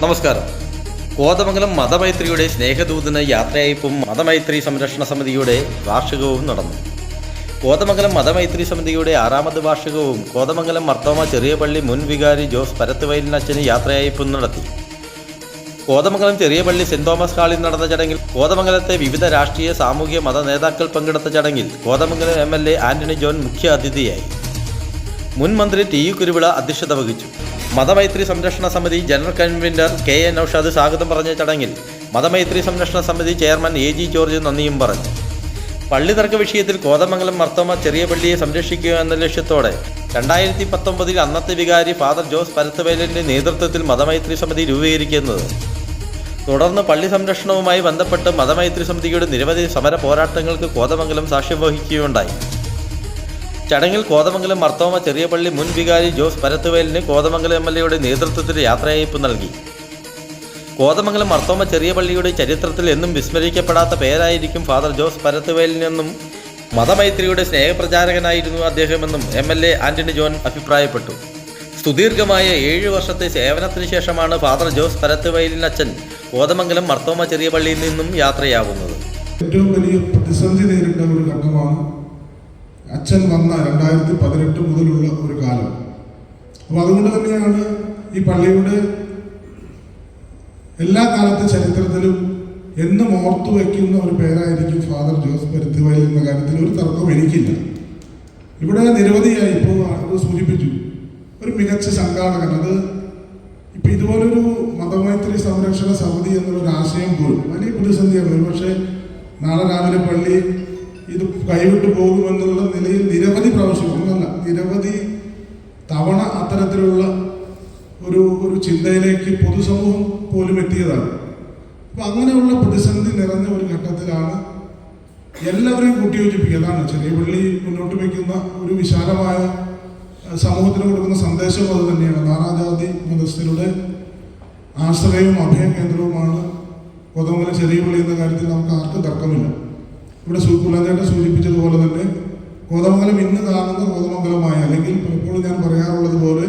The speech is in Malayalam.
നമസ്കാരം. കോതമംഗലം മതമൈത്രിയുടെ സ്നേഹദൂതന യാത്രയയപ്പും മതമൈത്രി സംരക്ഷണ സമിതിയുടെ വാർഷികവും നടന്നു. കോതമംഗലം മതമൈത്രി സമിതിയുടെ ആറാമത് വാർഷികവും കോതമംഗലം മർത്തോമ ചെറിയ പള്ളി മുൻ വികാരി ജോസ് പരത്തുവയലിനച്ഛന് യാത്രയയപ്പും നടത്തി. കോതമംഗലം ചെറിയ പള്ളി സെന്റ് തോമസ് ഹാളിൽ നടന്ന ചടങ്ങിൽ കോതമംഗലത്തെ വിവിധ രാഷ്ട്രീയ സാമൂഹ്യ മത നേതാക്കൾ പങ്കെടുത്ത ചടങ്ങിൽ കോതമംഗലം എ ആന്റണി ജോൺ മുഖ്യ അതിഥിയായി മുൻ മന്ത്രി ടി യു കുരുവിള അധ്യക്ഷത വഹിച്ചു. മതമൈത്രി സംരക്ഷണ സമിതി general convener K N Aushad സ്വാഗതം പറഞ്ഞ ചടങ്ങിൽ മതമൈത്രി സംരക്ഷണ സമിതി ചെയർമാൻ എ ജി ജോർജ് നന്ദിയും പറഞ്ഞു. പള്ളി തർക്ക വിഷയത്തിൽ കോതമംഗലം മർത്തോമ ചെറിയ പള്ളിയെ സംരക്ഷിക്കുക എന്ന ലക്ഷ്യത്തോടെ രണ്ടായിരത്തി പത്തൊമ്പതിൽ അന്നത്തെ വികാരി ഫാദർ ജോസ് പരത്തുവേലിന്റെ നേതൃത്വത്തിൽ മതമൈത്രി സമിതി രൂപീകരിക്കുന്നത്. തുടർന്ന് പള്ളി സംരക്ഷണവുമായി ബന്ധപ്പെട്ട് മതമൈത്രി സമിതിയുടെ നിരവധി സമര പോരാട്ടങ്ങൾക്ക് കോതമംഗലം സാക്ഷ്യം വഹിക്കുകയുണ്ടായി. ചടങ്ങിൽ കോതമംഗലം മർത്തോമ ചെറിയ പള്ളി മുൻ വികാരി ജോസ് പരത്തുവേലിന് കോതമംഗലം എം എൽ എയുടെ നേതൃത്വത്തിൽ യാത്രയയപ്പ് നൽകി. കോതമംഗലം മർത്തോമ ചെറിയ പള്ളിയുടെ ചരിത്രത്തിൽ എന്നും വിസ്മരിക്കപ്പെടാത്ത പേരായിരിക്കും ഫാദർ ജോസ് പരത്തുവേലിനെന്നും മതമൈത്രിയുടെ സ്നേഹപ്രചാരകനായിരുന്നു അദ്ദേഹമെന്നും M L A Antony John അഭിപ്രായപ്പെട്ടു. സുദീർഘമായ ഏഴു വർഷത്തെ സേവനത്തിന് ശേഷമാണ് ഫാദർ ജോസ് പരത്തുവയലിനച്ഛൻ കോതമംഗലം മർത്തോമ ചെറിയ പള്ളിയിൽ നിന്നും യാത്രയാവുന്നത്. ഏറ്റവും വലിയ പ്രതിസന്ധി നേരിട്ട ഒരു ഘട്ടമാണ് അച്ഛൻ വന്ന രണ്ടായിരത്തി പതിനെട്ട് മുതലുള്ള ഒരു കാലം. അപ്പോൾ അതുകൊണ്ട് തന്നെയാണ് ഈ പള്ളിയുടെ എല്ലാ കാലത്തെ ചരിത്രത്തിലും എന്നും ഓർത്തു വയ്ക്കുന്ന ഒരു പേരായിരിക്കും ഫാദർ ജോസ് പരുത്തിവയൽ എന്ന കാര്യത്തിൽ ഒരു തർക്കം എനിക്കില്ല. ഇവിടെ നിരവധിയായി ഇപ്പോൾ അത് സൂചിപ്പിച്ചു. ഒരു മികച്ച സംഘാടകൻ. അത് ഇപ്പൊ ഇതുപോലൊരു മതമൈത്രി സംരക്ഷണ സമിതി എന്നുള്ളൊരു ആശയം പോലും വലിയ പ്രതിസന്ധിയാണ്. ഒരുപക്ഷെ നാളെ രാവിലെ പള്ളി കൈവിട്ടു പോകുമെന്നുള്ള നിലയിൽ നിരവധി പ്രാവശ്യം ഒന്നല്ല നിരവധി തവണ അത്തരത്തിലുള്ള ഒരു ഒരു ചിന്തയിലേക്ക് പൊതുസമൂഹം പോലും എത്തിയതാണ്. അപ്പൊ അങ്ങനെയുള്ള പ്രതിസന്ധി നിറഞ്ഞ ഒരു ഘട്ടത്തിലാണ് എല്ലാവരെയും കൂട്ടിയോജിപ്പിക്കുക. അതാണ് ചെറിയ പള്ളി മുന്നോട്ട് വയ്ക്കുന്ന ഒരു വിശാലമായ സമൂഹത്തിന് കൊടുക്കുന്ന സന്ദേശം അത് തന്നെയാണ്. നാനാജാതി മതസ്ഥരുടെ ആശ്രയവും അഭയ കേന്ദ്രവുമാണ് കോതമംഗലം ചെറിയ പള്ളി എന്ന കാര്യത്തിൽ നമുക്ക് ആർക്കും തർക്കമില്ല. ഇവിടെ സുക്കുലാചേട്ടൻ സൂചിപ്പിച്ചതുപോലെ തന്നെ കോതമംഗലം ഇന്ന് കാണുന്ന കോതമംഗലമായ അല്ലെങ്കിൽ പലപ്പോഴും ഞാൻ പറയാറുള്ളത് പോലെ